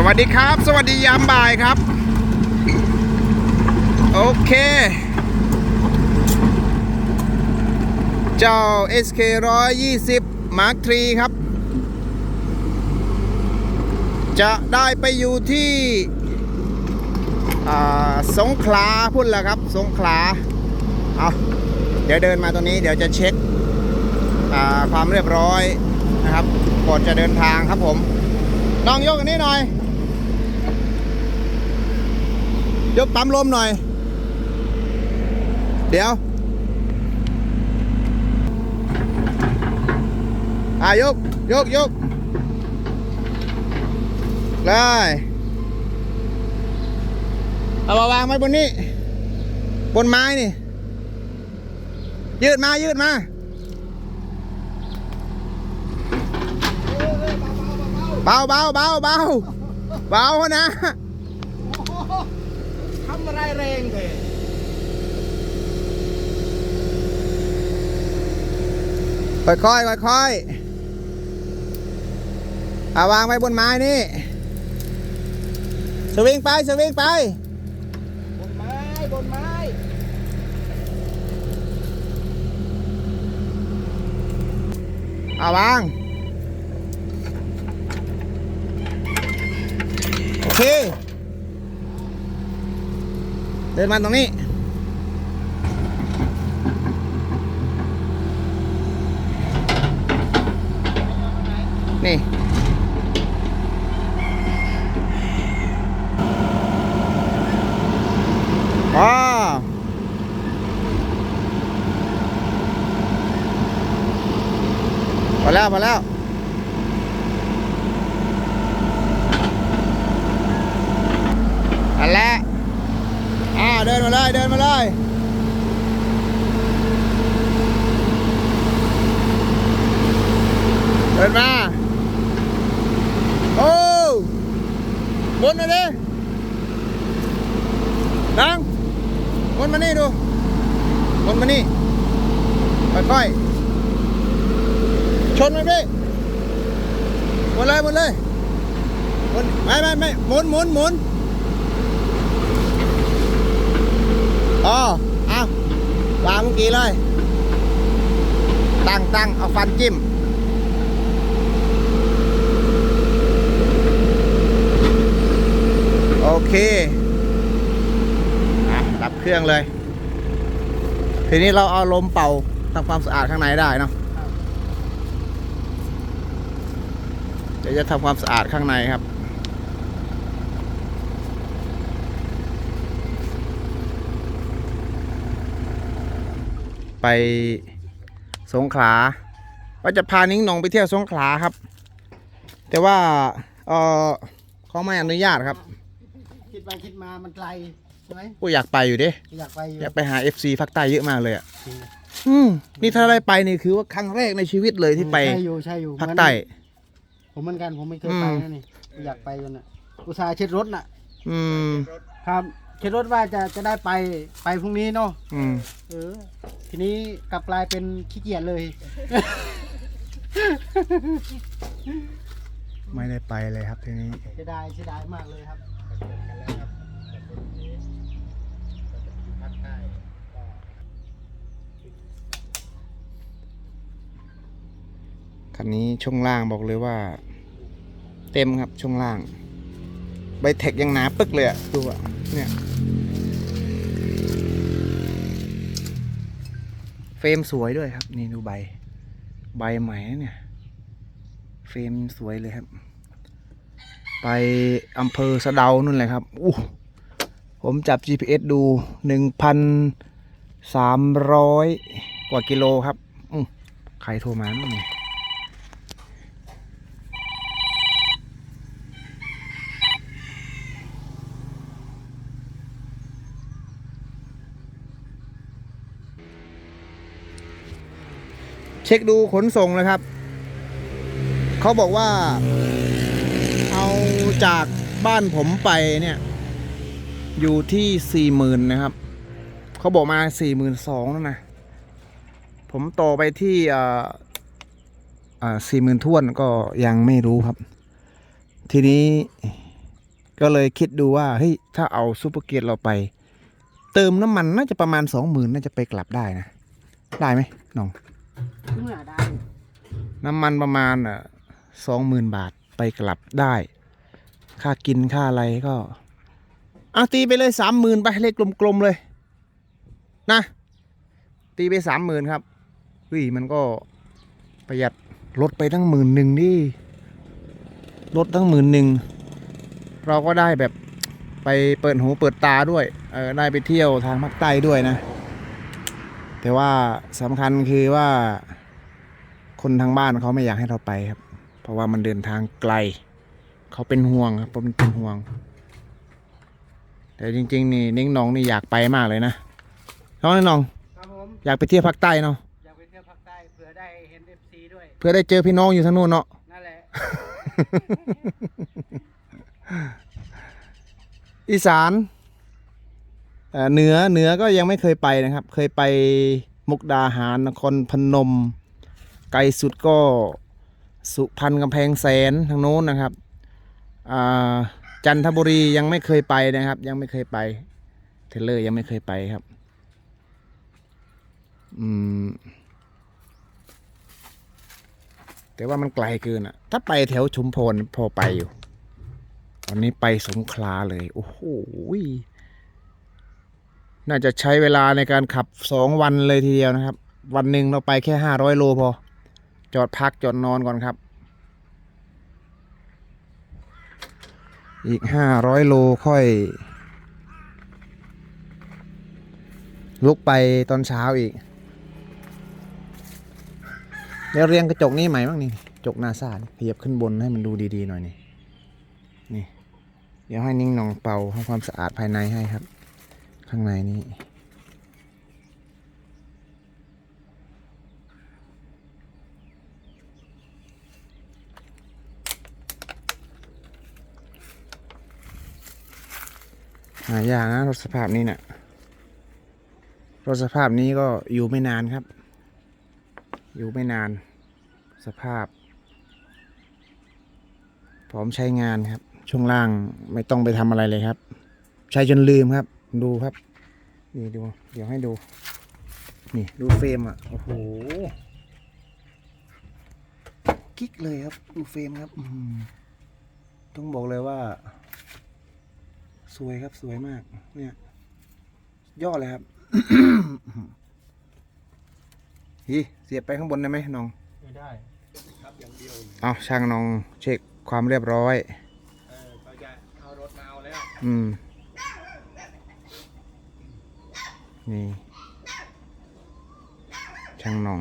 สวัสดีครับ สวัสดียามบ่ายครับ โอเค เจ้า SK 120 Mark III ครับ จะได้ไปอยู่ที่สงขลาพุ่นแหละครับ สงขลาเอาเดี๋ยวเดินมาตรงนี้เดี๋ยวจะเช็คความเรียบร้อยนะครับก่อนจะเดินทางครับผมน้องยกอันนี้หน่อย ยกปั๊มลมหน่อย เดี๋ยวอายก ยก ยก เลย เอามาวางไว้บนนี้ บนไม้นี่ ยืดมา ยืดมาเบาเบาเบาเบาเบานะ ทำอะไรแรงเลยค่อยค่อยๆค่อยๆเอาวางไว้บนไม้นี่ สวิงไปสวิงไป บนไม้บนไม้เอาวาง โอเค เดินมาตรงนี้นี่อ๋อพอแล้วพอแล้ว อันแหละอ่า เดินมาเลยเดินมาเลยเดินมาโอ้บนมาดิดังบนมานี่ดูบนมานี่ค่อยๆชนมันพี่หมุนเลยหมุนเลยหมุนไม่ไม่ไม่หมุนหมุนหมุน อ๋อเอาวางเมื่อกี้เลย ตั้งตั้งเอาฟันจิ้ม โอเคอะดับเครื่องเลย ทีนี้เราเอาลมเป่าทำความสะอาดข้างในได้เนาะเดี๋ยวจะทำความสะอาดข้างในครับ ไปสงขลาว่าจะพานิ้งหนองไปเที่ยวสงขลาครับ แต่ว่าเออเขาไม่อนุญาตครับ คิดไปคิดมามันไกลใช่ไหมกูอยากไปอยู่ดิอยากไปอยู่อยากไปหา FC ภาคใต้เยอะมากเลยอะจริงอืมนี่ถ้าได้ไปนี่คือว่าครั้งแรกในชีวิตเลยที่ไปใช่อยู่ใช่อยู่ภาคใต้ผมเหมือนกันผมไม่เคยอืมไปนะนี่อยากไปจนน่ะอุตส่าห์เช็ดรถน่ะ อืม ครับเช็ดรถว่าจะจะได้ไปไปพรุ่งนี้เนาะอืมเออ ทีนี้กลับกลายเป็นขี้เกียจเลย ไม่ได้ไปเลยครับทีนี้เสียดายเสียดายมากเลยครับ คันนี้ช่วงล่างบอกเลยว่า เต็มครับช่วงล่าง ใบเทคยังหนาปึ๊กเลยอะดูอะเนี่ย เฟรมสวยด้วยครับ นี่ดูใบ ใบใหม่เนี่ย เฟรมสวยเลยครับ ไปอำเภอสะเดานู่นเลยครับอู้ผมจับ GPS ดูหนึ่งพันสามร้อยกว่ากิโลครับอู้ใครโทรมาเนี่ย เช็คดูขนส่งนะครับเขาบอกว่า เอาจากบ้านผมไปเนี่ย อยู่ที่สี่หมื่นนะครับเขาบอกมาสี่หมื่นสองแล้วนะ ผมต่อไปที่อ่าอ่าสี่หมื่นทวนก็ยังไม่รู้ครับ ทีนี้ก็เลยคิดดูว่าเฮ้ยถ้าเอาซูเปอร์เกียร์เราไป เติมน้ำมันน่าจะประมาณสองหมื่นน่าจะไปกลับได้นะ ได้ไหมน้อง เมื่อได้น้ำมันประมาณอะสองหมื่นบาทไปกลับได้ ค่ากินค่าอะไรก็เอาตีไปเลยสามหมื่นไปเลขกลมๆเลย นะ ตีไปสามหมื่นครับเฮ้ยมันก็ประหยัดลดไปตั้งหมื่นหนึ่งนี่ลดตั้งหมื่นหนึ่งเราก็ได้แบบไปเปิดหูเปิดตาด้วยเออได้ไปเที่ยวทางภาคใต้ด้วยนะ แต่ว่าสำคัญคือว่า คนทางบ้านเขาไม่อยากให้เราไปครับ เพราะว่ามันเดินทางไกล เขาเป็นห่วงครับผมเป็นห่วง แต่จริง ๆ นี่นิ้งหนองนี่อยากไปมากเลยนะน้องนิ้งหนอง ครับผมอยากไปเที่ยวภาคใต้เนาะอยากไปเที่ยวภาคใต้เผื่อได้เห็นเอฟซีด้วย เพื่อได้เจอพี่น้องอยู่ทางนู้นเนาะ นั่นแหละ อีสาน เหนือเหนือก็ยังไม่เคยไปนะครับ เคยไปมุกดาหารนครพนม ไกลสุดก็สุพรรณกำแพงแสนทางโน้นนะครับจันทบุรียังไม่เคยไปนะครับ ยังไม่เคยไปเทเลอร์ยังไม่เคยไปครับอืมแต่ว่ามันไกลเกินอะถ้าไปแถวชุมพรพอไปอยู่วันนี้ไปสงขลาเลย โอ้โห น่าจะใช้เวลาในการขับสองวันเลยทีเดียวนะครับ วันหนึ่งเราไปแค่ห้าร้อยโลพอ จอดพักจอดนอนก่อนครับ อีกห้าร้อยโลค่อย ลุกไปตอนเช้าอีกเดี๋ยวเรียงกระจกนี้ใหม่บ้างนี่กระจกหนาซานขยับขึ้นบนให้มันดูดีๆหน่อยนี่นี่ เดี๋ยวให้นิ่งนองเป่าทำความสะอาดภายในให้ครับ ข้างในนี้หายากนะรถสภาพนี้เนะี่ยรถสภาพนี้ก็อยู่ไม่นานครับ อยู่ไม่นาน สภาพ พร้อมใช้งานครับ ช่วงล่างไม่ต้องไปทำอะไรเลยครับ ใช้จนลืมครับ ดูครับ นี่ดู เดี๋ยวให้ดู นี่ดูเฟรมอะ โอ้โห กิ๊กเลยครับ ดูเฟรมครับอืมต้องบอกเลยว่า สวยครับ สวยมาก เนี่ย ยอดเลยครับฮีเสียบไปข้างบนได้ไหมน้อง ไม่ได้เอาช่างน้องเช็คความเรียบร้อย เออเขาจะเอารถมาเอาแล้ว อืม นี่ ช่างนอง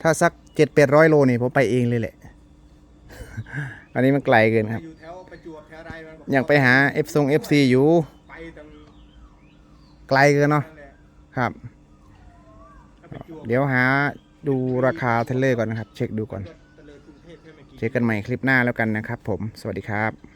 ถ้าสักเจ็ดแปดร้อยโลนี่ผมไปเองเลยแหละ อันนี้มันไกลเกินครับ อยู่แถวประจวบแถวอะไรมันอยากไปหา F ทรง FC อยู่ ไปตรงไกลเกินเนาะ นั่นแหละครับ ถ้าประจวบเดี๋ยวหาดูราคาเทรลเลอร์ก่อนนะครับ เช็คดูก่อนตะเลยกรุงเทพแค่ไม่กี่ เจอกันใหม่คลิปหน้าแล้วกันนะครับผม สวัสดีครับ